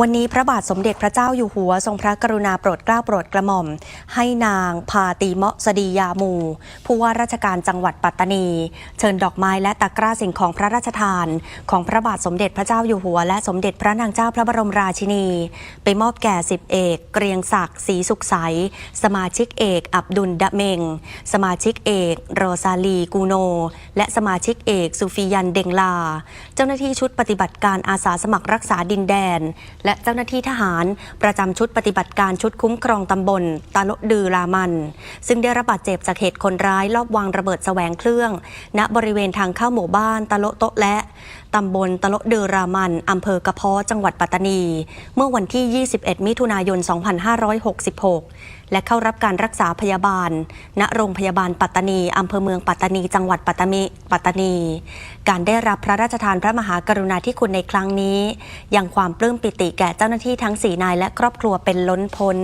วันนี้พระบาทสมเด็จพระเจ้าอยู่หัว ทรงพระกรุณาโปรดเกล้าโปรดกระหม่อม ให้นางพาตีเมาะสดียามู ผู้ว่าราชการจังหวัดปัตตานี เชิญดอกไม้และตะกร้าสิ่งของพระราชทาน ของพระบาทสมเด็จพระเจ้าอยู่หัว และสมเด็จพระนางเจ้าพระบรมราชินี ไปมอบแก่สิบเอก เกรียงศักดิ์ศรีสุขใส สมาชิกเอก อับดุลดะเมง สมาชิกเอก โรซาลีกูโน และสมาชิกเอกซูฟิยันเดงลา เจ้าหน้าที่ชุดปฏิบัติการอาสาสมัครรักษาดินแดนและเจ้าหน้าที่ทหาร ประจำชุดปฏิบัติการชุดคุ้มครองตำบลตาโลดือรามัน ซึ่งได้รับบาดเจ็บจากเหตุคนร้ายลอบวางระเบิดแสวงเครื่อง ณบริเวณทางเข้าหมู่บ้านตะโลโตะและตำบลตะโละเดือรามันอำเภอกระเพาะจังหวัดปัตตานี เมื่อวันที่ 21 มิถุนายน 2566 และเข้ารับการรักษาพยาบาล ณโรงพยาบาลปัตตานีอำเภอเมืองปัตตานี จังหวัดปัตตานีปัตตานี การได้รับพระราชทานพระมหากรุณาธิคุณในครั้งนี้ ยังความปลื้มปิติแก่เจ้าหน้าที่ทั้งสี่นายและครอบครัวเป็นล้นพ้น